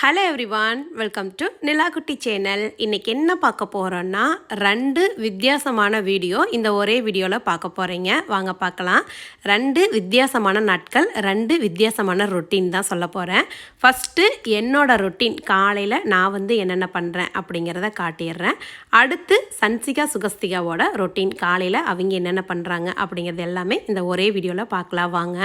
Hello everyone welcome to Nilakutti channel இன்றைக்கி என்ன பார்க்க போகிறோன்னா ரெண்டு வித்தியாசமான வீடியோ இந்த ஒரே வீடியோவில் பார்க்க போகிறீங்க வாங்க பார்க்கலாம். ரெண்டு வித்தியாசமான நாட்கள் ரெண்டு வித்தியாசமான ரொட்டீன் தான் சொல்ல போகிறேன் ஃபஸ்ட்டு என்னோட ரொட்டீன் காலையில் நான் வந்து என்னென்ன பண்ணுறேன் அப்படிங்கிறத காட்டிடுறேன். அடுத்து சன்சிகா சுகஸ்திகாவோட ரொட்டீன் காலையில் அவங்க என்னென்ன பண்ணுறாங்க அப்படிங்கிறது எல்லாமே இந்த ஒரே வீடியோவில் பார்க்கலாம். வாங்க.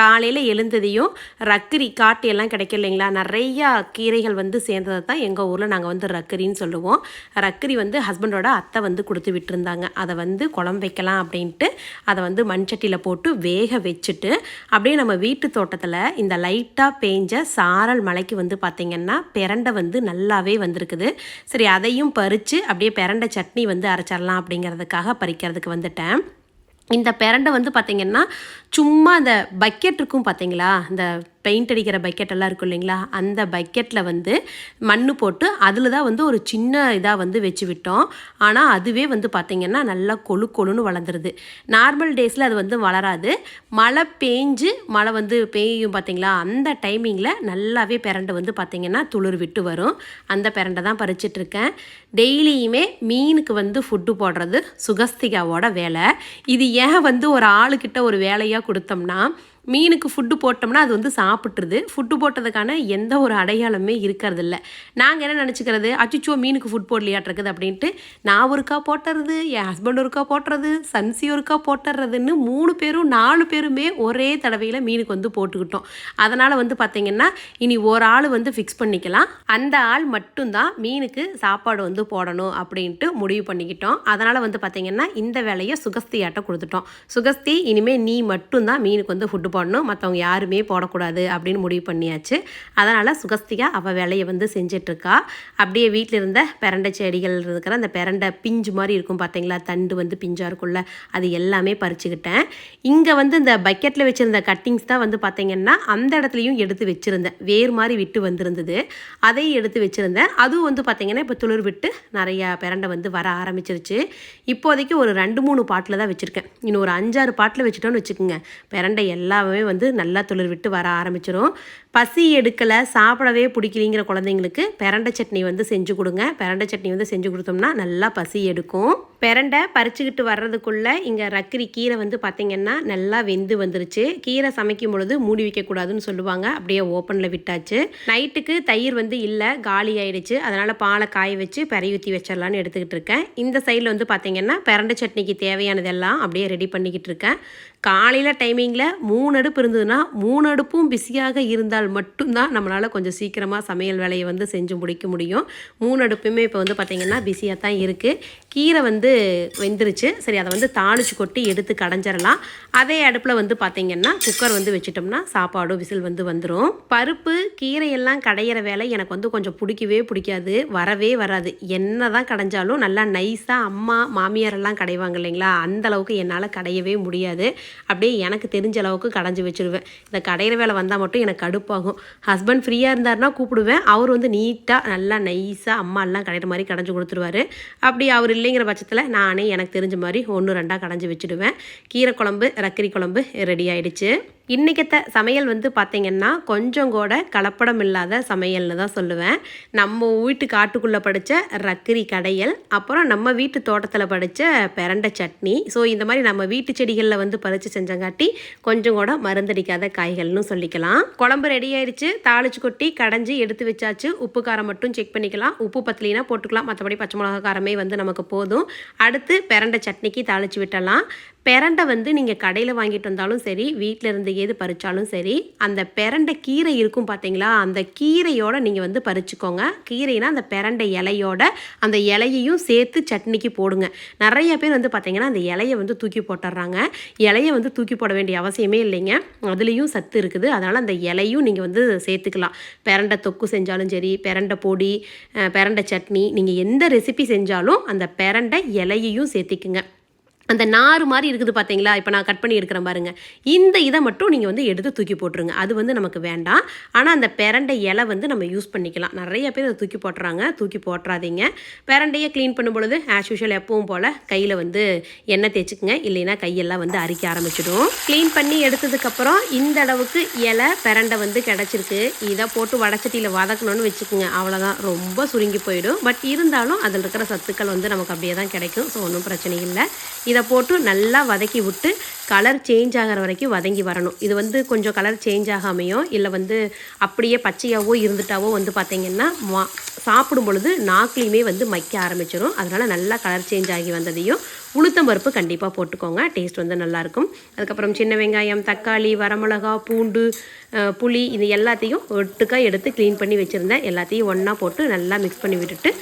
காலையில் எழுந்ததையும் ரக்கரி காட்டு எல்லாம் கிடைக்கும் இல்லைங்களா நிறையா கீரைகள் வந்து சேர்ந்ததை தான் எங்கள் ஊரில் நாங்கள் வந்து ரக்கரின்னு சொல்லுவோம். ரக்கரி வந்து ஹஸ்பண்டோட அத்தை வந்து கொடுத்து விட்டுருந்தாங்க. அதை வந்து குழம்பு வைக்கலாம் அப்படின்ட்டு அதை வந்து மண்சட்டியில் போட்டு வேக வச்சுட்டு அப்படியே நம்ம வீட்டு தோட்டத்தில் இந்த லைட்டாக பேஞ்ச சாரல் மலைக்கு வந்து பார்த்திங்கன்னா பிரண்டை வந்து நல்லாவே வந்திருக்குது. சரி அதையும் பறித்து அப்படியே பிரண்டை சட்னி வந்து அரைச்சிடலாம் அப்படிங்கிறதுக்காக பறிக்கிறதுக்கு வந்துட்டேன். இந்த பிரண்டை வந்து பார்த்திங்கன்னா சும்மா அந்த பக்கெட் இருக்கும் பார்த்தீங்களா இந்த பெயிண்ட் அடிக்கிற பக்கெட் எல்லாம் இருக்கும் இல்லைங்களா? அந்த பக்கெட்டில் வந்து மண் போட்டு அதில் தான் வந்து ஒரு சின்ன இதாக வந்து வச்சு விட்டோம். ஆனால் அதுவே வந்து பார்த்திங்கன்னா நல்லா கொழு கொழுன்னு வளர்ந்துருது. நார்மல் டேஸில் அது வந்து வளராது. மழை பேஞ்சு மழை வந்து பெய்யும் பார்த்திங்களா அந்த டைமிங்கில் நல்லாவே பிரண்டை வந்து பார்த்திங்கன்னா துளிர் விட்டு வரும். அந்த பிரண்டை தான் பறிச்சிட்ருக்கேன் டெய்லியுமே மீனுக்கு வந்து ஃபுட்டு போடுறது சுகஸ்திகாவோட வேலை. இது ஏன் வந்து ஒரு ஆளுக்கிட்ட ஒரு வேலையாக கொடுத்தோம்னா மீனுக்கு ஃபுட்டு போட்டோம்னா அது வந்து சாப்பிட்ருது ஃபுட்டு போட்டதுக்கான எந்த ஒரு அடையாளமே இருக்கிறதில்ல. நாங்கள் என்ன நினச்சிக்கிறது? அச்சுச்சோ மீனுக்கு ஃபுட் போடலையாட்டிருக்குது அப்படின்ட்டு நான் ஒருக்கா போட்டுறது என் ஹஸ்பண்ட் ஒருக்கா போட்டுறது சன்சி ஒருக்கா போட்டுறதுன்னு மூணு பேரும் நாலு பேருமே ஒரே தடவையில் மீனுக்கு வந்து போட்டுக்கிட்டோம். அதனால் வந்து பார்த்திங்கன்னா இனி ஒரு ஆள் வந்து ஃபிக்ஸ் பண்ணிக்கலாம். அந்த ஆள் மட்டும்தான் மீனுக்கு சாப்பாடு வந்து போடணும் அப்படின்ட்டு முடிவு பண்ணிக்கிட்டோம். அதனால் வந்து பார்த்திங்கன்னா இந்த வேலையை சுகஸ்தியாட்ட கொடுத்துட்டோம். சுகஸ்தி இனிமேல் நீ மட்டும்தான் மீனுக்கு வந்து ஃபுட்டு போடணும் மற்றவங்க யாருமே போடக்கூடாது அப்படின்னு முடிவு பண்ணியாச்சு. அதனால் சுகஸ்திகா அவள் வேலையை வந்து செஞ்சிட்ருக்கா. அப்படியே வீட்டில் இருந்த பிரண்டை செடிகள் இருக்கிற அந்த பெரண்டை பிஞ்சு மாதிரி இருக்கும் பார்த்தீங்களா தண்டு வந்து பிஞ்சாக இருக்கும்ல அது எல்லாமே பறிச்சுக்கிட்டேன். இங்கே வந்து இந்த பக்கெட்டில் வச்சுருந்த கட்டிங்ஸ் தான் வந்து பார்த்திங்கன்னா அந்த இடத்துலையும் எடுத்து வச்சுருந்தேன். வேர் மாதிரி விட்டு வந்திருந்தது. அதையும் எடுத்து வச்சுருந்தேன். அதுவும் வந்து பார்த்திங்கன்னா இப்போ துளிர் விட்டு நிறையா பெரண்டை வந்து வர ஆரம்பிச்சிருச்சு. இப்போதைக்கு ஒரு ரெண்டு மூணு பாட்டில் தான் வச்சுருக்கேன். இன்னும் ஒரு அஞ்சாறு பாட்டில் வச்சுட்டோன்னு வச்சுக்கோங்க. பிரண்டை எல்லாமே வந்து நல்லா துளிர் விட்டு வர ஆரம்பிச்சிடும் பசி எடுக்கலை சாப்பிடவே பிடிக்கலிங்கிற குழந்தைங்களுக்கு பிரண்டை சட்னி வந்து செஞ்சு கொடுங்க. பிரண்டை சட்னி வந்து செஞ்சு கொடுத்தோம்னா நல்லா பசி எடுக்கும். பெரண்டை பறிச்சுக்கிட்டு வர்றதுக்குள்ளே இங்கே ரக்கரி கீரை வந்து பார்த்திங்கன்னா நல்லா வெந்து வந்துருச்சு. கீரை சமைக்கும் பொழுது மூடி வைக்கக்கூடாதுன்னு சொல்லுவாங்க. அப்படியே ஓப்பனில் விட்டாச்சு. நைட்டுக்கு தயிர் வந்து இல்லை காலி ஆயிடுச்சு. அதனால் பாலை காய வச்சு பெரிய ஊற்றி வச்சிடலான்னு எடுத்துக்கிட்டு இருக்கேன். இந்த சைடில் வந்து பார்த்திங்கன்னா பிரண்டை சட்னிக்கு தேவையானதெல்லாம் அப்படியே ரெடி பண்ணிக்கிட்டு இருக்கேன். காலையில் டைமிங்கில் மூணு அடுப்பு இருந்ததுன்னா மூணு அடுப்பும் பிஸியாக இருந்தால் மட்டும்தான் நம்மளால் கொஞ்சம் சீக்கிரமாக சமையல் வேலையை வந்து செஞ்சு முடிக்க முடியும். மூணு அடுப்புமே இப்போ வந்து பார்த்திங்கன்னா பிஸியாக தான் இருக்குது கீரை வந்து வெந்துருச்சு. சரி அதை வந்து தாளிச்சு கொட்டி எடுத்து கடைஞ்சிடலாம் அதே அடுப்பில் வந்து பார்த்திங்கன்னா குக்கர் வந்து வச்சுட்டோம்னா சாப்பாடும் விசில் வந்து வந்துடும் பருப்பு கீரையெல்லாம் கடையிற வேலை எனக்கு வந்து கொஞ்சம் பிடிக்கவே பிடிக்காது. வரவே வராது. என்ன தான் கடைஞ்சாலும் நல்லா நைஸாக அம்மா மாமியாரெல்லாம் கடைவாங்க இல்லைங்களா? அந்த அளவுக்கு என்னால் கடையவே முடியாது. அப்படியே எனக்கு தெரிஞ்ச அளவுக்கு கடைஞ்சி வச்சுருவேன். இந்த கடையிற வேலை வந்தால் மட்டும் எனக்கு ஆகும் ஹஸ்பண்ட் ஃப்ரீயாக இருந்தாருன்னா கூப்பிடுவேன். அவர் வந்து நீட்டாக நல்லா நைஸாக அம்மா எல்லாம் கடையிற மாதிரி கடைஞ்சி கொடுத்துருவாரு. அப்படி அவர் இல்லைங்கிற பட்சத்தில் நானே எனக்கு தெரிஞ்ச மாதிரி ஒன்று ரெண்டாக கடைஞ்சி வச்சுடுவேன். கீரை குழம்பு ரக்கரி குழம்பு ரெடி ஆகிடுச்சு இன்றைக்கத்த சமையல் வந்து பார்த்திங்கன்னா கொஞ்சம் கூட கலப்படம் இல்லாத சமையல்னு தான் சொல்லுவேன். நம்ம வீட்டு காட்டுக்குள்ளே படித்த ரக்கரி கடையல் அப்புறம் நம்ம வீட்டு தோட்டத்தில் படித்த பிரண்டை சட்னி. ஸோ இந்த மாதிரி நம்ம வீட்டு செடிகளில் வந்து பறித்து செஞ்சங்காட்டி கொஞ்சம் கூட மருந்தடிக்காத காய்கள்னு சொல்லிக்கலாம். குழம்பு ரெடி ஆயிடுச்சு தாளிச்சு கொட்டி கடைஞ்சி எடுத்து வச்சாச்சு. உப்பு காரம் மட்டும் செக் பண்ணிக்கலாம். உப்பு பத்திலினா போட்டுக்கலாம். மற்றபடி பச்சை மிளகா காரமே வந்து நமக்கு போதும். அடுத்து பிரண்டை சட்னிக்கு தாளிச்சு விட்டலாம் பிரண்டை வந்து நீங்கள் கடையில் வாங்கிட்டு வந்தாலும் சரி வீட்டில் இருந்து எது பறித்தாலும் சரி அந்த பிரண்டை கீரை இருக்கும் பார்த்தீங்களா அந்த கீரையோடு நீங்கள் வந்து பறிச்சுக்கோங்க. கீரைனா அந்த பிரண்டை இலையோட அந்த இலையையும் சேர்த்து சட்னிக்கு போடுங்க. நிறைய பேர் வந்து பார்த்திங்கன்னா அந்த இலையை வந்து தூக்கி போட்டுடுறாங்க இலையை வந்து தூக்கி போட வேண்டிய அவசியமே இல்லைங்க. அதுலேயும் சத்து இருக்குது. அதனால் அந்த இலையும் நீங்கள் வந்து சேர்த்துக்கலாம். பிரண்டை தொக்கு செஞ்சாலும் சரி பிரண்டை பொடி பிரண்டை சட்னி நீங்கள் எந்த ரெசிபி செஞ்சாலும் அந்த பிரண்டை இலையையும் சேர்த்திக்குங்க. அந்த நார் மாதிரி இருக்குது பார்த்தீங்களா இப்போ நான் கட் பண்ணி எடுக்கிறேன் பாருங்க. இந்த இதை மட்டும் நீங்கள் வந்து எடுத்து தூக்கி போட்டுருங்க. அது வந்து நமக்கு வேண்டாம். ஆனால் அந்த பெரண்டை இலை வந்து நம்ம யூஸ் பண்ணிக்கலாம். நிறைய பேர் அதை தூக்கி போட்டுறாங்க. தூக்கி போட்டுறாதீங்க. பெரண்டையை க்ளீன் பண்ணும் பொழுது ஆஸ் யூஷுவல் எப்பவும் போல் கையில் வந்து எண்ணெய் தேய்ச்சிக்குங்க. இல்லைன்னா கையெல்லாம் வந்து அரிக்க ஆரம்பிச்சிடும். க்ளீன் பண்ணி எடுத்ததுக்கப்புறம் இந்த அளவுக்கு இலை பெரண்டை வந்து கிடச்சிருக்கு. இதை போட்டு வடச்சட்டியில் வதக்கணும்னு வச்சுக்கோங்க. அவ்வளோதான் ரொம்ப சுருங்கி போயிடும். பட் இருந்தாலும் அதில் இருக்கிற சத்துக்கள் வந்து நமக்கு அப்படியே தான் கிடைக்கும். ஸோ ஒன்றும் பிரச்சனை இல்லை. இதை போட்டு நல்லா வதக்கி விட்டு கலர் சேஞ்ச் ஆகிற வரைக்கும் வதங்கி வரணும். இது வந்து கொஞ்சம் கலர் சேஞ்ச் ஆகாமையோ இல்லை வந்து அப்படியே பச்சையாவோ இருந்துட்டாவோ வந்து பார்த்திங்கன்னா மா சாப்பிடும் பொழுது நாக்குலேயுமே வந்து மைக்க ஆரம்பிச்சிடும் அதனால் நல்லா கலர் சேஞ்ச் ஆகி வந்ததையும் உளுத்தம் பருப்பு கண்டிப்பாக போட்டுக்கோங்க. டேஸ்ட் வந்து நல்லாயிருக்கும் அதுக்கப்புறம் சின்ன வெங்காயம் தக்காளி வரமிளகா பூண்டு புளி இது எல்லாத்தையும் ஒட்டுக்காக எடுத்து க்ளீன் பண்ணி வச்சுருந்தேன் எல்லாத்தையும் ஒன்றா போட்டு நல்லா மிக்ஸ் பண்ணி விட்டுட்டு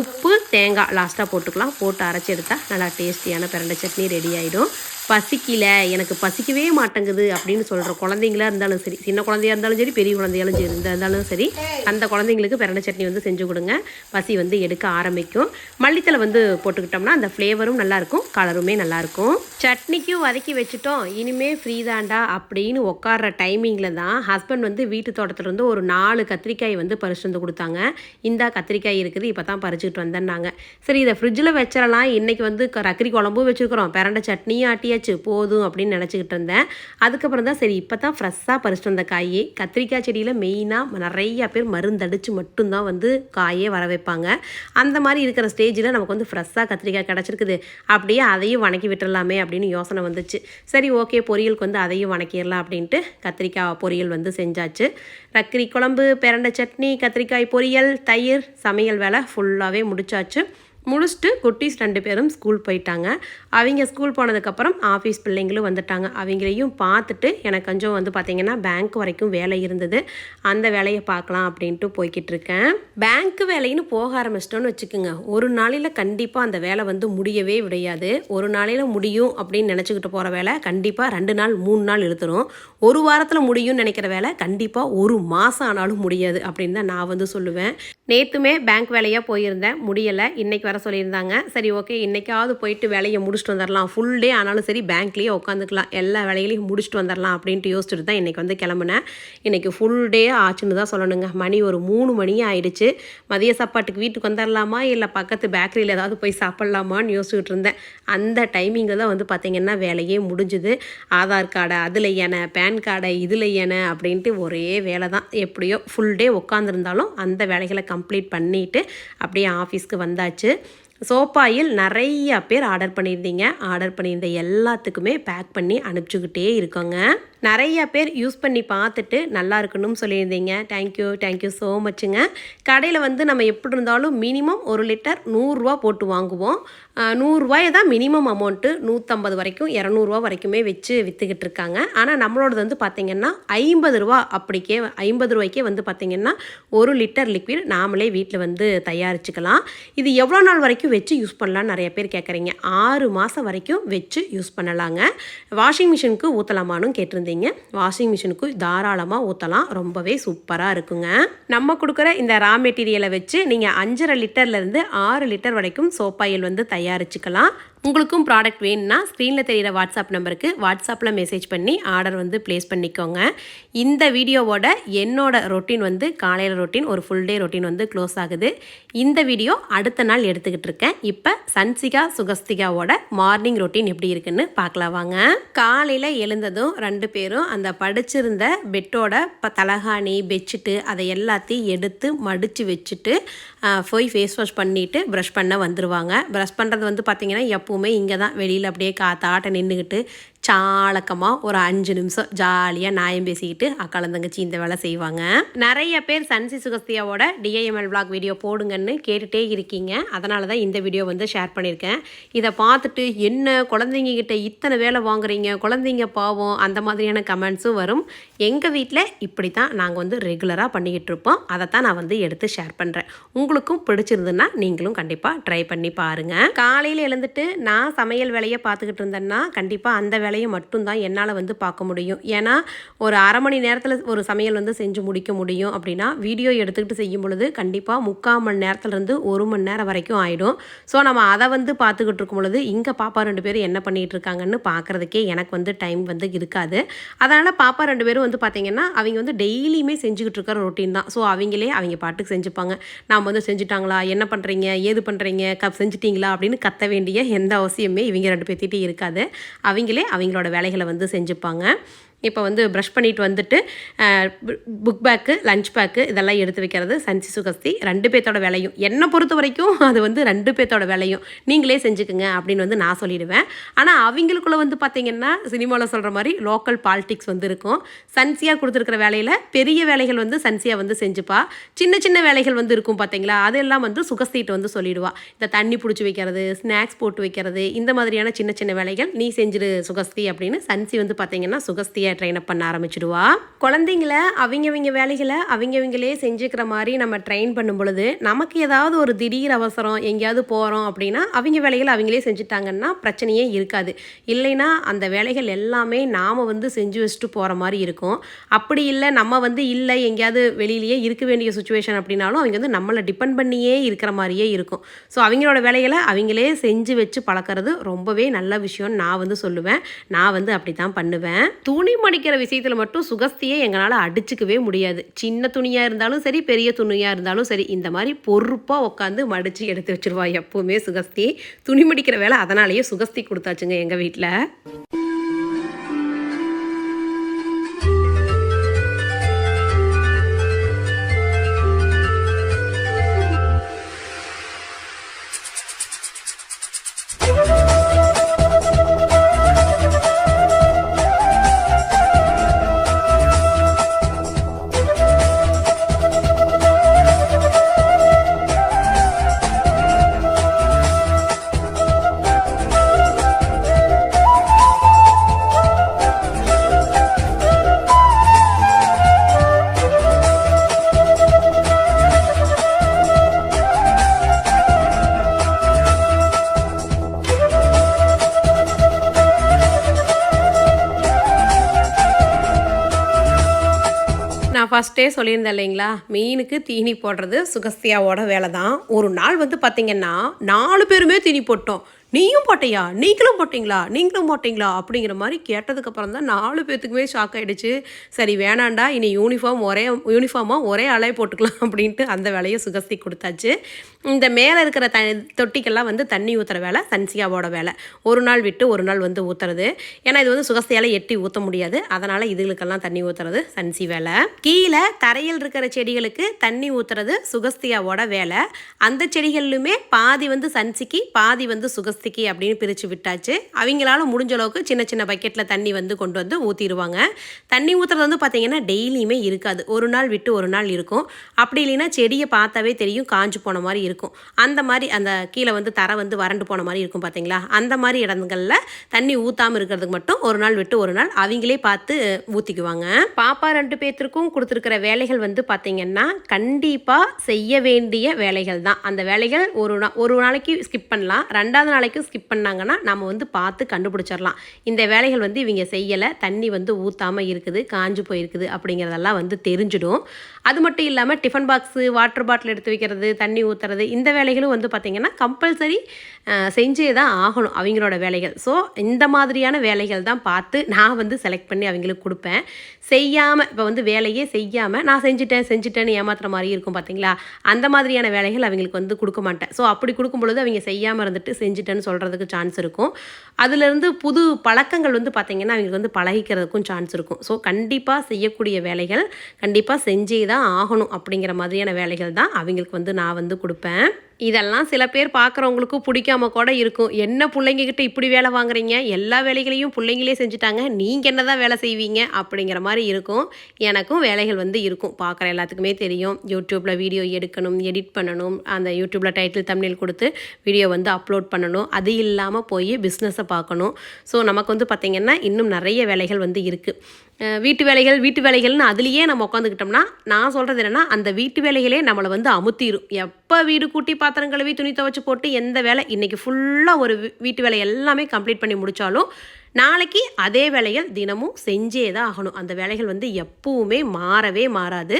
உப்பு தேங்காய் லாஸ்ட்டாக போட்டுக்கலாம். போட்டு அரைச்சி எடுத்தால் நல்லா டேஸ்டியான பிரண்டை சட்னி ரெடி ஆகிடும் பசிக்கல எனக்கு பசிக்கவே மாட்டேங்குது அப்படின்னு சொல்கிற குழந்தைங்களா இருந்தாலும் சரி சின்ன குழந்தையா இருந்தாலும் சரி பெரிய குழந்தையாலும் சரி இருந்தாலும் சரி அந்த குழந்தைங்களுக்கு பிரண்டை சட்னி வந்து செஞ்சு கொடுங்க. பசி வந்து எடுக்க ஆரம்பிக்கும். மல்லித்தலை வந்து போட்டுக்கிட்டோம்னா அந்த ஃப்ளேவரும் நல்லாயிருக்கும் கலருமே நல்லாயிருக்கும் சட்னிக்கும் வதக்கி வச்சுட்டோம் இனிமே ஃப்ரீ தாண்டா அப்படின்னு உட்கார்ற டைமிங்கில் தான் ஹஸ்பண்ட் வந்து வீட்டு தோட்டத்துலேருந்து ஒரு நாலு கத்திரிக்காய் வந்து பறிச்சுட்டு வந்து கொடுத்தாங்க. இந்தா கத்திரிக்காய் இருக்குது இப்போ தான் பறிச்சுட்டு வந்தேன்னாங்க. சரி இதை ஃப்ரிட்ஜில் வச்சிடலாம் இன்றைக்கி வந்து க- குழம்பும் வச்சுருக்குறோம். பிரண்டை சட்னியும் ஆட்டியாச்சு போதும் அப்படின்னு நினச்சிக்கிட்டு இருந்தேன். அதுக்கப்புறம் தான் சரி இப்போ தான் ஃப்ரெஷ்ஷாக பறிச்சுட்டு வந்த காய் கத்திரிக்காய் செடியில் மெயினாக நிறைய பேர் மருந்தடிச்சு மட்டும்தான் வந்து காயே வர வைப்பாங்க. அந்த மாதிரி இருக்கிற ஸ்டேஜில் நமக்கு வந்து ஃப்ரெஷ்ஷாக கத்திரிக்காய் கிடச்சிருக்குது. அப்படியே அதையும் வணக்கி விட்டுடலாமே அப்படின்னு யோசனை வந்துச்சு. சரி ஓகே பொரியலுக்கு வந்து அதையும் வணக்கிடலாம் அப்படின்ட்டு கத்திரிக்காய் பொரியல் வந்து செஞ்சாச்சு. ரக்கரி குழம்பு பிரண்டை சட்னி கத்திரிக்காய் பொரியல் தயிர் சமையல் வேலை ஃபுல்லாகவே முடிச்சாச்சு. முடிச்சுட்டு குட்டீஸ் ரெண்டு பேரும் ஸ்கூல் போயிட்டாங்க. அவங்க ஸ்கூல் போனதுக்கப்புறம் ஆஃபீஸ் பிள்ளைங்களும் வந்துட்டாங்க. அவங்களையும் பார்த்துட்டு எனக்கு கொஞ்சம் வந்து பார்த்திங்கன்னா பேங்க் வரைக்கும் வேலை இருந்தது. அந்த வேலையை பார்க்கலாம் அப்படின்ட்டு போய்கிட்டு இருக்கேன். பேங்க் வேலைன்னு போக ஆரம்பிச்சிட்டோன்னு வச்சுக்கோங்க. ஒரு நாளையில் கண்டிப்பாக அந்த வேலை வந்து முடியவே விடையாது ஒரு நாளையில் முடியும் அப்படின்னு நினச்சிக்கிட்டு போகிற வேலை கண்டிப்பாக ரெண்டு நாள் மூணு நாள் இழுத்துரும். ஒரு வாரத்தில் முடியும்னு நினைக்கிற வேலை கண்டிப்பாக ஒரு மாதம் ஆனாலும் முடியாது அப்படின்னு தான் நான் வந்து சொல்லுவேன். நேற்றுமே பேங்க் வேலையாக போயிருந்தேன். முடியலை. இன்னைக்கு வர சொல்லியிருந்தாங்க. சரி ஓகே இன்றைக்காவது போயிட்டு வேலையை முடிச்சுட்டு வந்துடலாம் ஃபுல் டே ஆனாலும் சரி பேங்க்லேயே உட்காந்துக்கலாம். எல்லா வேலைகளையும் முடிச்சுட்டு வந்துடலாம் அப்படின்ட்டு யோசிச்சுட்டு தான் இன்றைக்கி வந்து கிளம்புனேன். இன்றைக்கி ஃபுல் டே ஆச்சுன்னு தான் சொல்லணுங்க. மணி ஒரு மூணு மணி ஆயிடுச்சு. மதிய சாப்பாட்டுக்கு வீட்டுக்கு வந்துடலாமா இல்லை பக்கத்து பேக்கரியில் ஏதாவது போய் சாப்பிட்லாமான்னு யோசிச்சுட்டு இருந்தேன். அந்த டைமிங்கில் தான் வந்து பார்த்திங்கன்னா வேலையே முடிஞ்சுது. ஆதார் கார்டை அதில் என பேன் கார்டை இதில் என அப்படின்ட்டு ஒரே வேலை தான். எப்படியோ ஃபுல் டே உட்காந்துருந்தாலும் அந்த வேலைகளை கம்ப்ளீட் பண்ணிவிட்டு அப்படியே ஆஃபீஸ்க்கு வந்தாச்சு. சோப்பாயில் நிறைய பேர் ஆர்டர் பண்ணியிருந்தீங்க. ஆர்டர் பண்ணியிருந்த எல்லாத்துக்குமே பேக் பண்ணி அனுப்பிச்சுக்கிட்டே இருக்கோங்க. நிறைய பேர் யூஸ் பண்ணி பார்த்துட்டு நல்லா இருக்கணும்னு சொல்லியிருந்தீங்க. தேங்க்யூ தேங்க்யூ ஸோ மச்சுங்க கடையில் வந்து நம்ம எப்படி இருந்தாலும் மினிமம் ஒரு லிட்டர் நூறுரூவா போட்டு வாங்குவோம். நூறுரூவாயை தான் மினிமம் அமௌண்ட்டு நூற்றம்பது வரைக்கும் இரநூறுவா வரைக்குமே வச்சு விற்றுக்கிட்டு இருக்காங்க. ஆனால் நம்மளோடது வந்து பார்த்திங்கன்னா ஐம்பது ரூபா அப்படிக்கே ஐம்பது ரூபாய்க்கே வந்து பார்த்திங்கன்னா ஒரு லிட்டர் லிக்விட் நாமளே வீட்டில் வந்து தயாரிச்சுக்கலாம். இது எவ்வளோ நாள் வரைக்கும் வச்சு யூஸ் பண்ணலாம்னு நிறைய பேர் கேட்குறீங்க ஆறு மாதம் வரைக்கும் வச்சு யூஸ் பண்ணலாங்க. வாஷிங் மிஷினுக்கு ஊற்றலாமான்னு கேட்டிருந்தீங்க. வாஷிங் மிஷினுக்கு தாராளமாக ஊற்றலாம் ரொம்பவே சூப்பராக இருக்குங்க. நம்ம கொடுக்குற இந்த ரா மெட்டீரியலை வச்சு நீங்கள் அஞ்சரை லிட்டர்லேருந்து ஆறு லிட்டர் வரைக்கும் சோப்பாயில் வந்து தயாரிச்சுக்கலாம். உங்களுக்கும் ப்ராடக்ட் வேணும்னா ஸ்க்ரீனில் தெரியிற வாட்ஸ்அப் நம்பருக்கு வாட்ஸ்அப்பில் மெசேஜ் பண்ணி ஆர்டர் வந்து ப்ளேஸ் பண்ணிக்கோங்க. இந்த வீடியோவோட என்னோட ரொட்டீன் வந்து காலையில் ரொட்டீன் ஒரு ஃபுல் டே ரொட்டீன் வந்து க்ளோஸ் ஆகுது. இந்த வீடியோ அடுத்த நாள் எடுத்துக்கிட்டு இருக்கேன். இப்போ சன்சிகா சுகஸ்திகாவோட மார்னிங் ரொட்டீன் எப்படி இருக்குன்னு பார்க்கலாம் வாங்க. காலையில் எழுந்ததும் ரெண்டு பேரும் அந்த படிச்சிருந்த பெட்டோட இப்போ தலகாணி பெட்ஷீட்டு அதை எல்லாத்தையும் எடுத்து மடித்து வச்சுட்டு போய் ஃபேஸ் வாஷ் பண்ணிவிட்டு ப்ரஷ் பண்ண வந்துடுவாங்க ப்ரஷ் பண்ணுறது வந்து பார்த்திங்கன்னா எப்போவுமே இங்கே தான் வெளியில் அப்படியே காத்தாட்ட நின்றுக்கிட்டு சாலக்கமாக ஒரு அஞ்சு நிமிஷம் ஜாலியாக நியாயம் பேசிக்கிட்டு அக்காலம் தங்கச்சி இந்த வேலை செய்வாங்க. நிறைய பேர் சன்சி சுகஸ்தியாவோட டிஐஎம்எல் பிளாக் வீடியோ போடுங்கன்னு கேட்டுகிட்டே இருக்கீங்க. அதனால தான் இந்த வீடியோ வந்து ஷேர் பண்ணியிருக்கேன். இதை பார்த்துட்டு என்ன குழந்தைங்க கிட்ட இத்தனை வேலை வாங்குறீங்க குழந்தைங்க பாவம் அந்த மாதிரியான கமெண்ட்ஸும் வரும். எங்கள் வீட்டில் இப்படி தான் நாங்கள் வந்து ரெகுலராக பண்ணிக்கிட்டு இருப்போம். அதை தான் நான் வந்து எடுத்து ஷேர் பண்ணுறேன் உங்களுக்கும் பிடிச்சிருந்துன்னா நீங்களும் கண்டிப்பாக ட்ரை பண்ணி பாருங்கள் காலையில் எழுந்துட்டு நான் சமையல் வேலையை பார்த்துக்கிட்டு இருந்தேன்னா கண்டிப்பாக அந்த வேலை வேலையை மட்டும்தான் என்னால் வந்து பார்க்க முடியும். ஏன்னா ஒரு அரை மணி நேரத்தில் ஒரு சமையல் வந்து செஞ்சு முடிக்க முடியும் அப்படின்னா வீடியோ எடுத்துக்கிட்டு செய்யும் பொழுது கண்டிப்பாக முக்கால் மணி நேரத்துலேருந்து ஒரு மணி நேரம் வரைக்கும் ஆகிடும் ஸோ நம்ம அதை வந்து பார்த்துக்கிட்டு இருக்கும் பொழுது இங்கே பாப்பா ரெண்டு பேரும் என்ன பண்ணிகிட்டு இருக்காங்கன்னு பார்க்குறதுக்கே எனக்கு வந்து டைம் வந்து இருக்காது. அதனால் பாப்பா ரெண்டு பேரும் வந்து பார்த்திங்கன்னா அவங்க வந்து டெய்லியுமே செஞ்சுக்கிட்டு இருக்கிற ரொட்டீன் தான். ஸோ அவங்களே அவங்க பாட்டுக்கு செஞ்சுப்பாங்க. நாம் வந்து செஞ்சுட்டாங்களா? என்ன பண்ணுறீங்க ஏது பண்ணுறீங்க கப் செஞ்சிட்டிங்களா? அப்படின்னு கத்த வேண்டிய எந்த அவசியமே இவங்க ரெண்டு பேர்த்திட்டே இருக்காது. அவங்களே அவங்களோட வேலைகளை வந்து செஞ்சுப்பாங்க. இப்போ வந்து ப்ரஷ் பண்ணிட்டு வந்துட்டு புக் பேக்கு லஞ்ச் பேக்கு இதெல்லாம் எடுத்து வைக்கிறது சன்சி சுகஸ்தி. ரெண்டு பேர்த்தோட வேலையும். என்னை பொறுத்த வரைக்கும் அது வந்து ரெண்டு பேர்த்தோட வேலையும். நீங்களே செஞ்சுக்குங்க அப்படின்னு வந்து நான் சொல்லிடுவேன். ஆனால் அவங்களுக்குள்ளே வந்து பார்த்தீங்கன்னா சினிமாவில் சொல்கிற மாதிரி லோக்கல் பாலிடிக்ஸ் வந்து இருக்கும். சன்சியாக கொடுத்துருக்குற வேலையில் பெரிய வேலைகள் வந்து சன்சியாக வந்து செஞ்சுப்பா. சின்ன சின்ன வேலைகள் வந்து இருக்கும் பார்த்தீங்களா அதெல்லாம் வந்து சுகஸ்திகிட்ட வந்து சொல்லிடுவா. இந்த தண்ணி பிடிச்சி வைக்கிறது ஸ்நாக்ஸ் போட்டு வைக்கிறது இந்த மாதிரியான சின்ன சின்ன வேலைகள் நீ செஞ்சிரு சுகஸ்தி அப்படின்னு சன்சி வந்து பார்த்தீங்கன்னா சுகஸ்தியை ட்ரெயின் பண்ண ஆரம்பிச்சிடுவா. குழந்தைங்கள அவங்கவங்க வேலைகளை அவங்கவங்களே செஞ்சுக்கிற மாதிரி நம்ம ட்ரெயின் பண்ணும் பொழுது நமக்கு ஏதாவது ஒரு திடீர் அவசரம் எங்கேயாவது போகிறோம் அப்படின்னா அவங்க வேலைகளை அவங்களே செஞ்சுட்டாங்கன்னா பிரச்சனையே இருக்காது. இல்லைன்னா அந்த வேலைகள் எல்லாமே நாம் வந்து செஞ்சு வச்சுட்டு போகிற மாதிரி இருக்கும். அப்படி இல்லை நம்ம வந்து இல்லை எங்கேயாவது வெளியிலேயே இருக்க வேண்டிய சுச்சுவேஷன் அப்படின்னாலும் அவங்க வந்து நம்மளை டிபெண்ட் பண்ணியே இருக்கிற மாதிரியே இருக்கும். ஸோ அவங்களோட வேலைகளை அவங்களே செஞ்சு வச்சு பழக்கிறது ரொம்பவே நல்ல விஷயம்னு நான் வந்து சொல்லுவேன். நான் வந்து அப்படி தான் பண்ணுவேன். துணி மடிக்கிற விஷயத்தில் மட்டும் சுகஸ்தியை எங்களால் அடிச்சுக்கவே முடியாது. சின்ன துணியாக இருந்தாலும் சரி பெரிய துணியாக இருந்தாலும் சரி இந்த மாதிரி பொறுப்பாக உட்காந்து மடித்து எடுத்து வச்சிருவா எப்போவுமே சுகஸ்தி துணி மடிக்கிற வேலை அதனாலேயே சுகஸ்தி கொடுத்தாச்சுங்க எங்கள் வீட்டில் ஃபஸ்ட்டே சொல்லியிருந்தேன் இல்லைங்களா? மீனுக்கு தீனி போடுறது சுகஸ்தியாவோட வேலை தான் ஒரு நாள் வந்து பார்த்தீங்கன்னா நாலு பேருமே தீனி போட்டோம். நீயும் போட்டியா? நீங்களும் போட்டிங்களா? நீங்களும் போட்டிங்களா? அப்படிங்கிற மாதிரி கேட்டதுக்கப்புறம் தான் நாலு பேர்த்துக்குமே ஷாக் ஆகிடுச்சு சரி வேணாண்டா இனி யூனிஃபார்ம் ஒரே யூனிஃபார்மாக ஒரே அலைய போட்டுக்கலாம் அப்படின்ட்டு அந்த வேலையை சுகஸ்தி கொடுத்தாச்சு. இந்த மேலே இருக்கிற த தொட்டிக்கெல்லாம் வந்து தண்ணி ஊற்றுற வேலை சன்சியாவோட வேலை. ஒரு நாள் விட்டு ஒரு நாள் வந்து ஊற்றுறது ஏன்னா இது வந்து சுகஸ்தியால் எட்டி ஊற்ற முடியாது. அதனால் இதுகளுக்கெல்லாம் தண்ணி ஊற்றுறது சன்சி வேலை. கீழே தரையில் இருக்கிற செடிகளுக்கு தண்ணி ஊற்றுறது சுகஸ்தியாவோட வேலை. அந்த செடிகள்லையுமே பாதி வந்து சன்சிக்கு பாதி வந்து சுகஸ்தி சுகஸ்திக்கு அப்படின்னு பிரித்து விட்டாச்சு. அவங்களால முடிஞ்ச அளவுக்கு சின்ன சின்ன பக்கெட்டில் தண்ணி வந்து கொண்டு வந்து ஊற்றிடுவாங்க தண்ணி ஊற்றுறது வந்து பார்த்திங்கன்னா டெய்லியுமே இருக்காது. ஒரு நாள் விட்டு ஒரு நாள் இருக்கும். அப்படி இல்லைன்னா செடியை பார்த்தாவே தெரியும் காஞ்சு போன மாதிரி இருக்கும். அந்த மாதிரி அந்த கீழே வந்து தரை வந்து வறண்டு போன மாதிரி இருக்கும் பார்த்தீங்களா அந்த மாதிரி இடங்களில் தண்ணி ஊற்றாமல் இருக்கிறதுக்கு மட்டும் ஒரு நாள் விட்டு ஒரு நாள் அவங்களே பார்த்து ஊற்றிக்குவாங்க பாப்பா ரெண்டு பேர்த்திற்கும் கொடுத்துருக்கிற வேலைகள் வந்து பார்த்திங்கன்னா கண்டிப்பாக செய்ய வேண்டிய வேலைகள் தான். அந்த வேலைகள் ஒரு நாள் ஒரு நாளைக்கு ஸ்கிப் பண்ணலாம். ரெண்டாவது நாளைக்கு ஸ்கிப் பண்ணாங்கன்னா நம்ம வந்து பார்த்து கண்டுபிடிச்சிடலாம் இந்த வேலைகள் வந்து இவங்க செய்யலை. தண்ணி வந்து ஊற்றாமல் இருக்குது காஞ்சு போயிருக்குது அப்படிங்கிறதெல்லாம் வந்து தெரிஞ்சிடும். அது மட்டும் இல்லாமல் டிஃபன் பாக்ஸு வாட்டர் பாட்டில் எடுத்து வைக்கிறது தண்ணி ஊற்றுறது இந்த வேலைகளும் வந்து பார்த்திங்கன்னா கம்பல்சரி செஞ்சே தான் ஆகணும் அவங்களோட வேலைகள். ஸோ இந்த மாதிரியான வேலைகள் தான் பார்த்து நான் வந்து செலக்ட் பண்ணி அவங்களுக்கு கொடுப்பேன். செய்யாமல் இப்போ வந்து வேலையே செய்யாமல் நான் செஞ்சுட்டேன் செஞ்சுட்டேன்னு ஏமாத்துற மாதிரி இருக்கும் பார்த்தீங்களா அந்த மாதிரியான வேலைகள் அவங்களுக்கு வந்து கொடுக்க மாட்டேன். ஸோ அப்படி கொடுக்கும் பொழுது அவங்க செய்யாமல் இருந்துட்டு செஞ்சுட்டேன்னு சொல்கிறதுக்கு சான்ஸ் இருக்கும். அதுலேருந்து புது பழக்கங்கள் வந்து பார்த்திங்கன்னா அவங்களுக்கு வந்து பழகிக்கிறதுக்கும் சான்ஸ் இருக்கும். ஸோ கண்டிப்பாக செய்யக்கூடிய வேலைகள் கண்டிப்பாக செஞ்சே தான் ஆகணும் அப்படிங்கிற மாதிரியான வேலைகள் தான் அவங்களுக்கு வந்து நான் வந்து கொடுப்பேன். இதெல்லாம் சில பேர் பார்க்குறவங்களுக்கும் பிடிக்காம கூட இருக்கும். என்ன பிள்ளைங்ககிட்ட இப்படி வேலை வாங்குறீங்க? எல்லா வேலைகளையும் பிள்ளைங்களே செஞ்சுட்டாங்க. நீங்கள் என்ன தான் வேலை செய்வீங்க? அப்படிங்கிற மாதிரி இருக்கும். எனக்கும் வேலைகள் வந்து இருக்கும். பார்க்குற எல்லாத்துக்குமே தெரியும். யூடியூப்பில் வீடியோ எடுக்கணும் எடிட் பண்ணணும். அந்த யூடியூப்பில் டைட்டில் தமிழில் கொடுத்து வீடியோ வந்து அப்லோட் பண்ணணும். அது இல்லாமல் போய் பிஸ்னஸை பார்க்கணும். ஸோ நமக்கு வந்து பார்த்திங்கன்னா இன்னும் நிறைய வேலைகள் வந்து இருக்குது வீட்டு வேலைகள் வீட்டு வேலைகள்னு அதுலேயே நம்ம உட்காந்துக்கிட்டோம்னா நான் சொல்கிறது என்னென்னா அந்த வீட்டு வேலைகளே நம்மளை வந்து அமுத்திடும் எப்போ வீடு கூட்டி பாத்திரம் கழுவி துணி துவைச்சி போட்டு எந்த வேலை இன்றைக்கி ஃபுல்லாக ஒரு வீட்டு வேலை எல்லாமே கம்ப்ளீட் பண்ணி முடித்தாலும் நாளைக்கு அதே வேலைகள் தினமும் செஞ்சே தான் ஆகணும். அந்த வேலைகள் வந்து எப்பவுமே மாறவே மாறாது.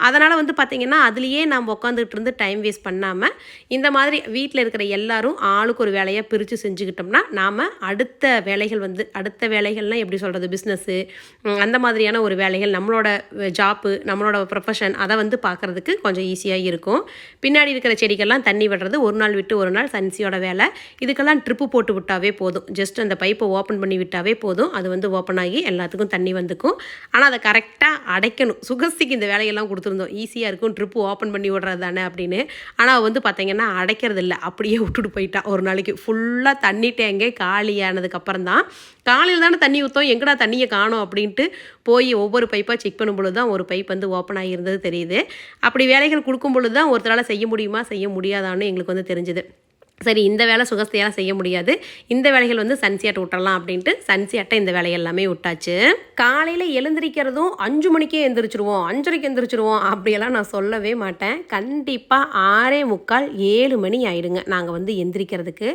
அதனால் வந்து பார்த்திங்கன்னா அதுலேயே நம்ம உட்காந்துக்கிட்டு இருந்து டைம் வேஸ்ட் பண்ணாமல் இந்த மாதிரி வீட்டில் இருக்கிற எல்லாரும் ஆளுக்கு ஒரு வேலையாக பிரித்து செஞ்சுக்கிட்டோம்னா நாம் அடுத்த வேலைகள் வந்து அடுத்த வேலைகள்லாம் எப்படி சொல்கிறது பிஸ்னஸ்ஸு அந்த மாதிரியான ஒரு வேலைகள் நம்மளோட ஜாப்பு நம்மளோட ப்ரொஃபஷன் அதை வந்து பார்க்குறதுக்கு கொஞ்சம் ஈஸியாக இருக்கும். பின்னாடி இருக்கிற செடிகள்லாம் தண்ணி விடுறது ஒரு நாள் விட்டு ஒரு நாள் சன்சியோட வேலை. இதுக்கெல்லாம் ட்ரிப்பு போட்டு விட்டாவே போதும். ஜஸ்ட் அந்த பைப்பை ஓப்பன் பண்ணி விட்டாவே போதும். அது வந்து ஓப்பன் ஆகி எல்லாத்துக்கும் தண்ணி வந்துக்கும். ஆனால் அதை கரெக்டாக அடைக்கணும். சுகஸ்திக்கு இந்த வேலையெல்லாம் கொடுத்து கொடுத்துருந்தோம். ஈஸியாக இருக்கும். ட்ரிப்பு ஓப்பன் பண்ணி விடுறது தானே அப்படின்னு. ஆனால் வந்து பார்த்தீங்கன்னா அடைக்கிறது இல்லை. அப்படியே விட்டுட்டு போயிட்டா. ஒரு நாளைக்கு ஃபுல்லாக தண்ணி டேங்கே காலியானதுக்கப்புறம் தான். காலையில் தானே தண்ணி ஊற்றோம் எங்கடா தண்ணியை காணோம் அப்படின்ட்டு போய் ஒவ்வொரு பைப்பாக செக் பண்ணும் பொழுது தான் ஒரு பைப் வந்து ஓப்பன் ஆகியிருந்தது தெரியுது. அப்படி வேலைகள் கொடுக்கும் பொழுது தான் ஒருத்தரால் செய்ய முடியுமா? செய்ய முடியாதான்னு எங்களுக்கு வந்து தெரிஞ்சுது. சரி இந்த வேலை சுகஸ்தியெல்லாம் செய்ய முடியாது. இந்த வேலைகள் வந்து சன்சியாட்ட விட்டுறலாம் அப்படின்ட்டு சன்சியாட்டை இந்த வேலை எல்லாமே விட்டாச்சு. காலையில் எழுந்திரிக்கிறதும் அஞ்சு மணிக்கே எழுந்திரிச்சிருவோம் அஞ்சரைக்கு எழுந்திரிச்சிருவோம் அப்படியெல்லாம் நான் சொல்லவே மாட்டேன். கண்டிப்பாக ஆறே முக்கால் ஏழு மணி ஆயிடுங்க நாங்கள் வந்து எந்திரிக்கிறதுக்கு.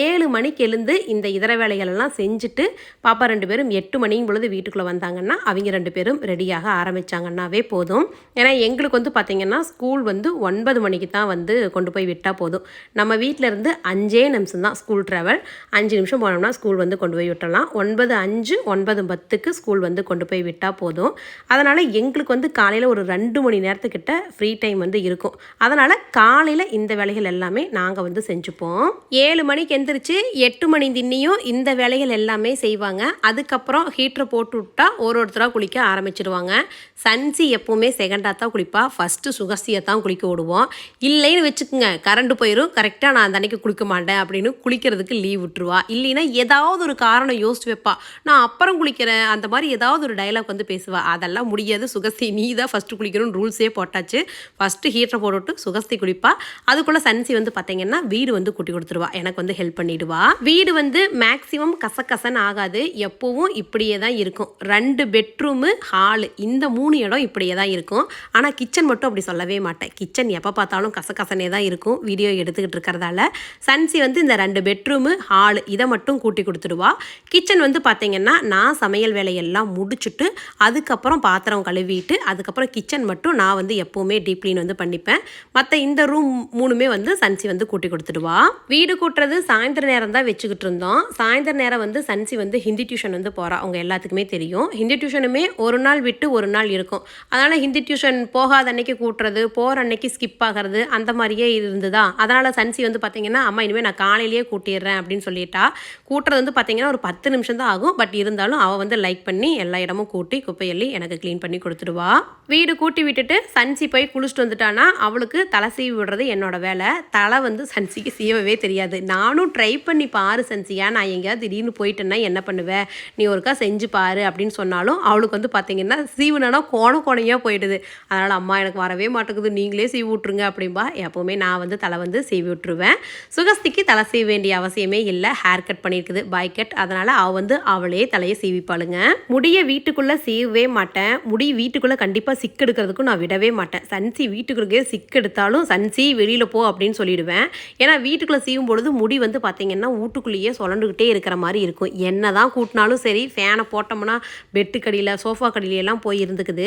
ஏழு மணிக்கு எழுந்து இந்த இதர வேலைகளெல்லாம் செஞ்சுட்டு பாப்பா ரெண்டு பேரும் எட்டு மணியும் பொழுது வீட்டுக்குள்ளே வந்தாங்கன்னா அவங்க ரெண்டு பேரும் ரெடியாக ஆரம்பித்தாங்கன்னாவே போதும். ஏன்னா எங்களுக்கு வந்து பார்த்திங்கன்னா ஸ்கூல் வந்து ஒன்பது மணிக்கு தான் வந்து கொண்டு போய் விட்டால் போதும். நம்ம வீட்டில் இங்கேருந்து அஞ்சே நிமிஷம் தான் ஸ்கூல் ட்ராவல் அஞ்சு நிமிஷம் போனோம்னா ஸ்கூல் வந்து கொண்டு போய் விட்டுறலாம். ஒன்பது அஞ்சு ஒன்பது பத்துக்கு ஸ்கூல் வந்து கொண்டு போய் விட்டால் போதும். அதனால் எங்களுக்கு வந்து காலையில் ஒரு ரெண்டு மணி நேரத்துக்கிட்ட ஃப்ரீ டைம் வந்து இருக்கும். அதனால் காலையில் இந்த வேலைகள் எல்லாமே நாங்கள் வந்து செஞ்சுப்போம். ஏழு மணிக்கு எந்திரிச்சு எட்டு மணி தின்னியும் இந்த வேலைகள் எல்லாமே செய்வாங்க. அதுக்கப்புறம் ஹீட்டரை போட்டு விட்டா ஒரு ஒருத்தராக குளிக்க ஆரம்பிச்சிடுவாங்க சன்சி எப்போவுமே செகண்டாக தான் குளிப்பா. ஃபஸ்ட்டு சுகசியை தான் குளிக்க விடுவோம். இல்லைன்னு வச்சுக்கோங்க கரண்ட் போயிடும் கரெக்டாக நான் அந்த அன்னைக்கு குளிக்க மாட்டேன் அப்படின்னு குளிக்கிறதுக்கு லீவ் விட்டுருவா. இல்லைன்னா ஏதாவது ஒரு காரணம் யோசிச்சு வைப்பா. நான் அப்புறம் குளிக்கிறேன். அந்த மாதிரி ஏதாவது ஒரு டைலாக் வந்து பேசுவா. அதெல்லாம் முடியாது. சுகஸ்தி நீ தான் ஃபஸ்ட்டு குளிக்கணும்னு ரூல்ஸே போட்டாச்சு. ஃபஸ்ட்டு ஹீட்டரை போட்டுவிட்டு சுகஸ்தி குளிப்பா. அதுக்குள்ளே சன்சி வந்து பார்த்தீங்கன்னா வீடு வந்து கூட்டி கொடுத்துருவா. எனக்கு வந்து ஹெல்ப் பண்ணிடுவா. வீடு வந்து மேக்ஸிமம் கசகசன்னு ஆகாது. எப்போவும் இப்படியே தான் இருக்கும். ரெண்டு பெட்ரூமு ஹாலு இந்த மூணு இடம் இப்படியே தான் இருக்கும். ஆனால் கிச்சன் மட்டும் அப்படி சொல்லவே மாட்டேன். கிச்சன் எப்போ பார்த்தாலும் கசகசனே தான் இருக்கும். வீடியோ எடுத்துக்கிட்டு இருக்கிறதால. சன்சி வந்து இந்த ரெண்டு பெட்ரூமு ஹாலு இதை மட்டும் கூட்டி கொடுத்துடுவா. கிச்சன் வந்து பார்த்தீங்கன்னா நான் சமையல் வேலையெல்லாம் முடிச்சுட்டு அதுக்கப்புறம் பாத்திரம் கழுவிட்டு அதுக்கப்புறம் கிச்சன் மட்டும் நான் வந்து எப்போவுமே டீப் க்ளீன் வந்து பண்ணிப்பேன். மற்ற இந்த ரூம் மூணுமே வந்து சன்சி வந்து கூட்டி கொடுத்துடுவா. வீடு கூட்டுறது சாயந்தர நேரம் தான் வச்சுக்கிட்டு இருந்தோம். சாயந்தர நேரம் வந்து சன்சி வந்து ஹிந்தி டியூஷன் வந்து போகிறா அவங்க எல்லாத்துக்குமே தெரியும். ஹிந்தி டியூஷனுமே ஒரு நாள் விட்டு ஒரு நாள் இருக்கும். அதனால் ஹிந்தி டியூஷன் போகாத அன்னைக்கு கூட்டுறது போகிற அன்னைக்கு ஸ்கிப் ஆகிறது அந்த மாதிரியே இருந்ததா அதனால் சன்சி வந்து பார்த்திங்கன்னா அம்மா இனிமேல் நான் காலையிலேயே கூட்டிடுறேன் அப்படின்னு சொல்லிட்டா. கூட்டுறது வந்து பார்த்தீங்கன்னா ஒரு பத்து நிமிஷம் தான் ஆகும். பட் இருந்தாலும் அவள் வந்து லைக் பண்ணி எல்லா இடமும் கூட்டி குப்பையள்ளி எனக்கு க்ளீன் பண்ணி கொடுத்துடுவா. வீடு கூட்டி விட்டுட்டு சன்சி போய் குளிச்சுட்டு வந்துட்டானா அவளுக்கு தலை சீவி விடுறது என்னோட வேலை. தலை வந்து சன்சிக்கு சீவவே தெரியாது. நானும் ட்ரை பண்ணி பாரு சன்சியா. நான் எங்கேயாவது திடீர்னு போயிட்டேன்னா என்ன பண்ணுவேன் நீ ஒருக்கா செஞ்சு பாரு அப்படின்னு சொன்னாலும் அவளுக்கு வந்து பார்த்தீங்கன்னா சீவுனா கோண கோணையாக போயிடுது. அதனால் அம்மா எனக்கு வரவே மாட்டேங்குது. நீங்களே சீவி விட்ருங்க அப்படின்பா எப்போவுமே நான் வந்து தலை வந்து சீவி விட்டுருவேன். சுகஸ்திக்கு தலை சீவ வேண்டிய அவசியமே இல்லை. ஹேர் கட் பண்ணியிருக்குது பாய் கட் அதனால் அவள் வந்து அவளே தலையை சீவிப்பாளுங்க. முடிய வீட்டுக்குள்ளே சீவவே மாட்டேன். முடி வீட்டுக்குள்ளே கண்டிப்பாக சிக்கு எடுக்கிறதுக்கும் நான் விடவே மாட்டேன். சன்சி வீட்டுக்குள்ளே சிக்கு எடுத்தாலும் சன்சி வெளியில் போ அப்படின்னு சொல்லிடுவேன். ஏன்னா வீட்டுக்குள்ளே சீவும் பொழுது முடி வந்து பார்த்தீங்கன்னா வீட்டுக்குள்ளேயே சுழண்டுக்கிட்டே இருக்கிற மாதிரி இருக்கும். என்ன தான் கூட்டினாலும் சரி ஃபேனை போட்டோம்னா பெட்டு கடியில் சோஃபா கடியிலெல்லாம் போய் இருந்துக்குது.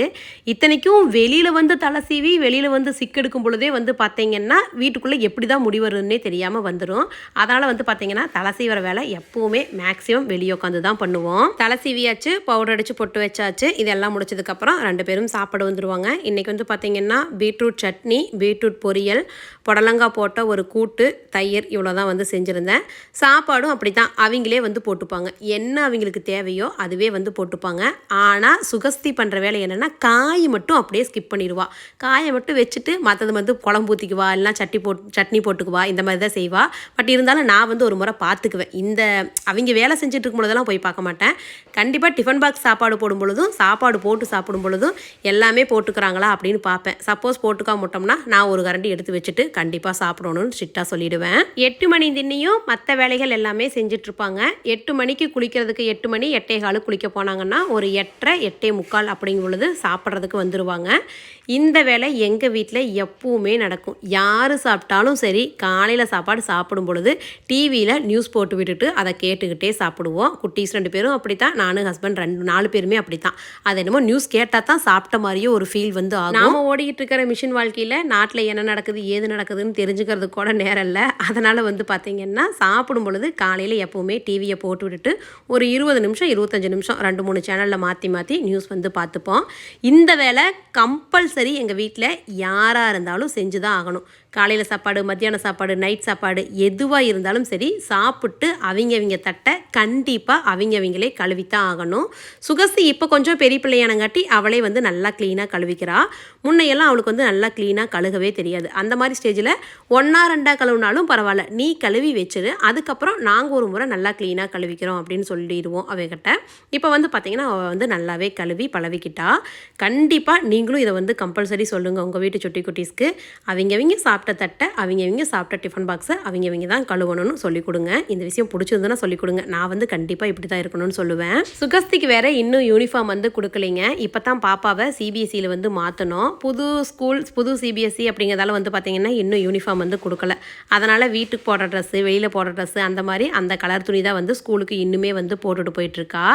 இத்தனைக்கும் வெளியில் வந்து தலை சீவி வெளியில் வந்து சிக்கு எடுக்கும் பொழுதே வந்து பார்த்தீங்கன்னா வீட்டுக்குள்ளே எப்படி தான் முடி வருதுன்னே தெரியும் தெரியாமல் வந்துடும் அதனால் வந்து பார்த்தீங்கன்னா தலை சீவிற வேலை எப்போவுமே மேக்ஸிமம் வெளியே உட்காந்து தான் பண்ணுவோம். தலை சீவியாச்சு பவுடர் அடித்து பொட்டு வச்சாச்சு இதெல்லாம் முடிச்சதுக்கப்புறம் ரெண்டு பேரும் சாப்பாடு வந்துடுவாங்க இன்றைக்கி வந்து பார்த்தீங்கன்னா பீட்ரூட் சட்னி பீட்ரூட் பொரியல் புடலங்காய் போட்ட ஒரு கூட்டு தயிர் இவ்வளோ தான் வந்து செஞ்சுருந்தேன். சாப்பாடும் அப்படி தான் அவங்களே வந்து போட்டுப்பாங்க. என்ன அவங்களுக்கு தேவையோ அதுவே வந்து போட்டுப்பாங்க. ஆனால் சுகஸ்தி பண்ணுற வேலை என்னென்னா காய் மட்டும் அப்படியே ஸ்கிப் பண்ணிடுவா. காயை மட்டும் வச்சுட்டு மற்றது வந்து குழம்பு ஊற்றிக்குவா இல்லைனா சட்னி போட் சட்னி போட்டுக்குவா இந்த மாதிரி தான் செய்வா. பட் இருந்தாலும் நான் வந்து ஒரு முறை பார்த்துக்குவேன். இந்த அவங்க வேலை செஞ்சுட்டு இருக்கும் பொழுதெல்லாம் போய் பார்க்க மாட்டேன். கண்டிப்பாக டிஃபன் பாக்ஸ் சாப்பாடு போடும் பொழுதும் சாப்பாடு போட்டு சாப்பிடும் பொழுதும் எல்லாமே போட்டுக்கிறாங்களா அப்படின்னு பார்ப்பேன். சப்போஸ் போட்டுக்காம விட்டோம்னா நான் ஒரு கரண்டி எடுத்து வச்சுட்டு கண்டிப்பாக சாப்பிடணும்னு ஸ்ட்ரிக்டாக சொல்லிடுவேன். எட்டு மணி தின்னியும் மற்ற வேலைகள் எல்லாமே செஞ்சுட்டு இருப்பாங்க எட்டு மணிக்கு குளிக்கிறதுக்கு எட்டு மணி எட்டே காலு குளிக்க போனாங்கன்னா ஒரு எட்டரை எட்டே முக்கால் அப்படிங்கும் பொழுது சாப்பிட்றதுக்கு வந்துடுவாங்க இந்த வேலை எங்கள் வீட்டில் எப்பவுமே நடக்கும். யார் சாப்பிட்டாலும் சரி காலையில் சாப்பாடு சாப்பிடும் பொழுது டிவியில் நியூஸ் போட்டு விட்டுட்டு அதை கேட்டுக்கிட்டே சாப்பிடுவோம். குட்டீஸ் ரெண்டு பேரும் அப்படி தான் நானும் ஹஸ்பண்ட் ரெண்டு நாலு பேருமே அப்படி தான் அது என்னமோ நியூஸ் கேட்டால் தான் சாப்பிட்ட மாதிரியே ஒரு ஃபீல் வந்து ஆகும். நாம் ஓடிக்கிட்டு இருக்கிற மிஷின் வாழ்க்கையில் நாட்டில் என்ன நடக்குது ஏது நடக்குது நடக்குதுன்னு தெரிஞ்சுக்கிறது கூட நேரம் இல்லை அதனால் வந்து பார்த்திங்கன்னா சாப்பிடும் பொழுது காலையில் எப்போவுமே டிவியை போட்டு விட்டுட்டு ஒரு இருபது நிமிஷம் இருபத்தஞ்சு நிமிஷம் ரெண்டு மூணு சேனலில் மாற்றி மாற்றி நியூஸ் வந்து பார்த்துப்போம் இந்த வேலை கம்பல்சரி எங்கள் வீட்டில் யாராக இருந்தாலும் செஞ்சு தான் ஆகணும். காலையில் சாப்பாடு மத்தியான சாப்பாடு நைட் சாப்பாடு எதுவாக இருந்தாலும் சரி சாப்பிட்டு அவங்க அவங்க தட்டை கண்டிப்பாக அவங்க அவங்களே கழுவித்தான் ஆகணும். சுகஸ்தி இப்போ கொஞ்சம் பெரிய பிள்ளையானங்காட்டி அவளே வந்து நல்லா க்ளீனாக கழுவிக்கிறா. முன்னையெல்லாம் அவளுக்கு வந்து நல்லா க்ளீனாக கழுகவே தெரியாது. அந்த மாதிரி ஸ்டேஜ் ஸ்டேஜில் ஒன்றா ரெண்டாக கழுவினாலும் பரவாயில்ல. நீ கழுவி வச்சிரு. அதுக்கப்புறம் நாங்கள் ஒரு முறை நல்லா க்ளீனாக கழுவிக்கிறோம் அப்படின்னு சொல்லிடுவோம் அவகிட்ட. இப்போ வந்து பார்த்திங்கன்னா அவள் வந்து நல்லாவே கழுவி பழவிக்கிட்டா கண்டிப்பாக நீங்களும் இதை வந்து கம்பல்சரி சொல்லுங்கள் உங்கள் வீட்டு சுட்டி குட்டீஸ்க்கு. அவங்க அவங்க சாப்பிட்ட தட்டை அவங்க அவங்க சாப்பிட்ட டிஃபன் பாக்ஸை அவங்க அவங்க தான் கழுவணும்னு சொல்லிக் கொடுங்க. இந்த விஷயம் பிடிச்சிருந்ததுன்னா சொல்லிக் கொடுங்க. நான் வந்து கண்டிப்பாக இப்படி தான் இருக்கணும்னு சொல்லுவேன். சுகஸ்திக்கு வேற இன்னும் யூனிஃபார்ம் வந்து கொடுக்கலைங்க. இப்போ தான் பாப்பாவை சிபிஎஸ்சியில் வந்து மாற்றணும் புது ஸ்கூல் புது சிபிஎஸ்சி அப்படிங்கிறதால வந்து பார்த்திங்கன்னா இன்னும் யூனிஃபார்ம் வந்து கொடுக்கல. அதனால் வீட்டுக்கு போடுற ட்ரெஸ்ஸு வெளியில் போடுற ட்ரெஸ்ஸு அந்த மாதிரி அந்த கலர் துணி தான் வந்து ஸ்கூலுக்கு இன்னுமே வந்து போட்டுட்டு போயிட்டுருக்கா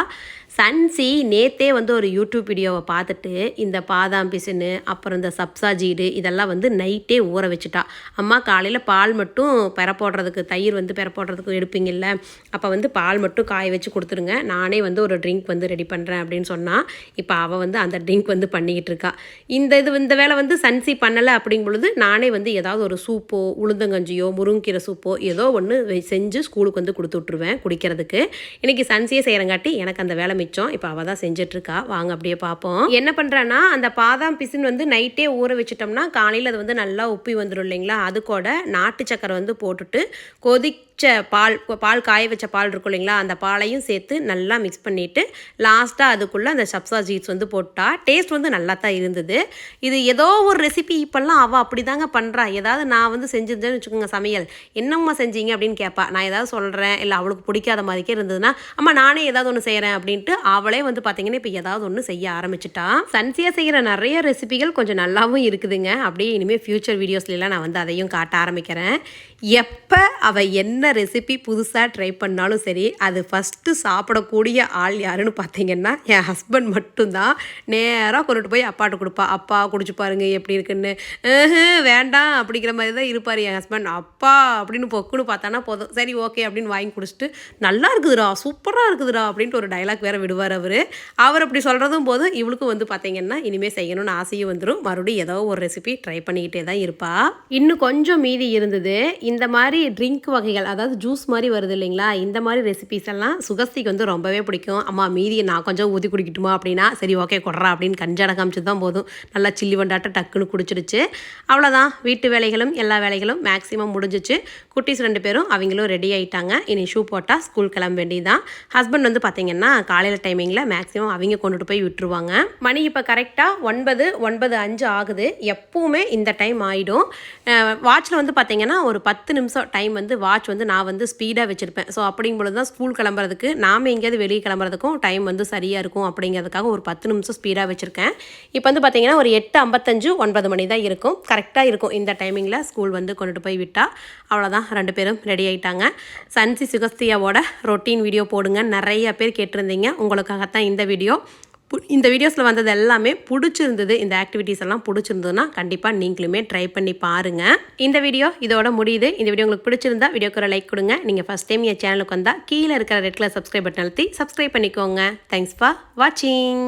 சன்சி நேத்தே வந்து ஒரு யூடியூப் வீடியோவை பார்த்துட்டு இந்த பாதாம் பிசுனு அப்புறம் இந்த சப்சா ஜீடு இதெல்லாம் வந்து நைட்டே ஊற வச்சுட்டா. அம்மா காலையில் பால் மட்டும் பெற போடுறதுக்கு தயிர் வந்து பெற போடுறதுக்கு எடுப்பீங்கல்ல அப்போ வந்து பால் மட்டும் காய வச்சு கொடுத்துருங்க. நானே வந்து ஒரு ட்ரிங்க் வந்து ரெடி பண்ணுறேன் அப்படின்னு சொன்னால் இப்போ அவள் வந்து அந்த ட்ரிங்க் வந்து பண்ணிக்கிட்டு இருக்கா. இந்த இது இந்த வேலை வந்து சன்சி பண்ணலை அப்படிங்கும் பொழுது நானே வந்து ஏதாவது ஒரு சூப்போ உளுந்தங்கஞ்சியோ முருங்கீரை சூப்போ ஏதோ ஒன்று செஞ்சு ஸ்கூலுக்கு வந்து கொடுத்து விட்ருவேன் குடிக்கிறதுக்கு. இன்றைக்கி சன்சியே செய்கிறங்காட்டி எனக்கு அந்த வேலை மிச்சம் இப்போ அவள் தான் செஞ்சிட்ருக்கா. வாங்க அப்படியே பார்ப்போம் என்ன பண்ணுறான்னா அந்த பாதாம் பிசின் வந்து நைட்டே ஊற வச்சிட்டோம்னா காலையில் அது வந்து நல்லா உப்பி வந்துடும் இல்லைங்களா? அது கூட நாட்டு சக்கரை வந்து போட்டுட்டு வச்ச பால் பால் காய வச்ச பால் இருக்கும் இல்லைங்களா? அந்த பாலையும் சேர்த்து நல்லா மிக்ஸ் பண்ணிவிட்டு லாஸ்ட்டாக அதுக்குள்ளே அந்த சப்சா சீட்ஸ் வந்து போட்டால் டேஸ்ட் வந்து நல்லா தான் இருந்தது. இது ஏதோ ஒரு ரெசிபி இப்போல்லாம் அவள் அப்படி தாங்க பண்ணுறா ஏதாவது நான் வந்து செஞ்சிருந்தேன்னு வச்சுக்கோங்க சமையல். என்னம்மா செஞ்சீங்க அப்படின்னு கேட்பா நான் ஏதாவது சொல்கிறேன் இல்லை அவளுக்கு பிடிக்காத மாதிரிக்கே இருந்ததுன்னா அம்மா நானே ஏதாவது ஒன்று செய்கிறேன் அப்படின்ட்டு அவளே வந்து பார்த்தீங்கன்னா இப்போ ஏதாவது ஒன்று செய்ய ஆரம்பிச்சிட்டா. சன்சியாக செய்கிற நிறைய ரெசிபிகள் கொஞ்சம் நல்லாவும் இருக்குதுங்க. அப்படியே இனிமேல் ஃப்யூச்சர் வீடியோஸ்லாம் நான் வந்து அதையும் காட்ட ஆரம்பிக்கிறேன். எப்போ அவள் என்ன ரெசிபி புதுசாக ட்ரை பண்ணாலும் சரி அது ஃபஸ்ட்டு சாப்பிடக்கூடிய ஆள் யாருன்னு பார்த்தீங்கன்னா என் ஹஸ்பண்ட் மட்டும்தான். நேராக கொண்டுட்டு போய் அப்பாட்ட கொடுப்பா. அப்பா குடிச்சு பாருங்க எப்படி இருக்குன்னு. வேண்டாம் அப்படிங்கிற மாதிரி தான் இருப்பார் என் ஹஸ்பண்ட் அப்பா அப்படின்னு பொக்குன்னு பார்த்தானா போதும். சரி ஓகே அப்படின்னு வாங்கி குடிச்சிட்டு நல்லா இருக்குதுடா சூப்பராக இருக்குதுடா அப்படின்ட்டு ஒரு டைலாக் வேறு விடுவார் அவர். அவர் அப்படி சொல்கிறதும் போதும் இவளுக்கும் வந்து பார்த்தீங்கன்னா இனிமேல் செய்யணும்னு ஆசையும் வந்துடும் மறுபடியும் ஏதோ ஒரு ரெசிபி ட்ரை பண்ணிக்கிட்டே தான் இருப்பா. இன்னும் கொஞ்சம் மீதி இருந்தது இந்த மாதிரி ட்ரிங்க் வகைகள் அதாவது ஜூஸ் மாதிரி வருது இல்லைங்களா? இந்த மாதிரி ரெசிபிஸ் எல்லாம் சுகஸ்திக்கு வந்து ரொம்பவே பிடிக்கும். அம்மா மீதியை நான் கொஞ்சம் ஊதி குடிக்கட்டுமா அப்படின்னா சரி ஓகே கொடுறா அப்படின்னு கஞ்சடை காமிச்சு தான் போதும். நல்லா சில்லி வண்டாட்ட டக்குன்னு குடிச்சிடுச்சு. அவ்வளோதான் வீட்டு வேலைகளும் எல்லா வேலைகளும் மேக்ஸிமம் முடிஞ்சிச்சு. குட்டீஸ் ரெண்டு பேரும் அவங்களும் ரெடி ஆகிட்டாங்க இனி ஷூ போட்டால் ஸ்கூல் கிளம்ப வேண்டியதான் ஹஸ்பண்ட் வந்து பார்த்தீங்கன்னா காலையில் டைமிங்கில் மேக்ஸிமம் அவங்க கொண்டுட்டு போய் விட்டுருவாங்க. மணி இப்போ கரெக்டாக ஒன்பது ஒன்பது அஞ்சு ஆகுது. எப்பவுமே இந்த டைம் ஆகிடும் வாட்சில் வந்து பார்த்தீங்கன்னா ஒரு பத்து பத்து நிமிஷம் டைம் வந்து வாட்ச் வந்து நான் வந்து ஸ்பீடாக வச்சுருப்பேன். ஸோ அப்படிங்கும்போது தான் ஸ்கூல் கிளம்புறதுக்கு நாம் எங்கேயாவது வெளியே கிளம்புறதுக்கும் டைம் வந்து சரியாக இருக்கும் அப்படிங்கிறதுக்காக ஒரு பத்து நிமிஷம் ஸ்பீடாக வச்சுருக்கேன். இப்போ வந்து பார்த்தீங்கன்னா ஒரு எட்டு ஐம்பத்தஞ்சு ஒன்பது மணி தான் இருக்கும். கரெக்டாக இருக்கும். இந்த டைமிங்கில் ஸ்கூல் வந்து கொண்டுட்டு போய் விட்டால் அவ்வளோதான் ரெண்டு பேரும் ரெடி ஆகிட்டாங்க சன்சி சுகஸ்தியாவோட ரொட்டீன் வீடியோ போடுங்க. நிறைய பேர் கேட்டிருந்தீங்க. உங்களுக்காகத்தான் இந்த வீடியோ இந்த வீடியோஸில் வந்தது எல்லாமே பிடிச்சிருந்தது இந்த ஆக்டிவிட்டீஸ் எல்லாம் பிடிச்சிருந்ததுன்னா கண்டிப்பாக நீங்களுமே ட்ரை பண்ணி பாருங்கள் இந்த வீடியோ இதோட முடியுது. இந்த வீடியோ உங்களுக்கு பிடிச்சிருந்தா வீடியோக்கு ஒரு லைக் கொடுங்க. நீங்கள் ஃபஸ்ட் டைம் என் சேனலுக்கு வந்தால் கீழே இருக்கிற ரெட் கலர் சப்ஸ்கிரைப் பட்டன் அழுத்தி சப்ஸ்கிரைப் பண்ணிக்கோங்க. தேங்க்ஸ் ஃபார் வாட்சிங்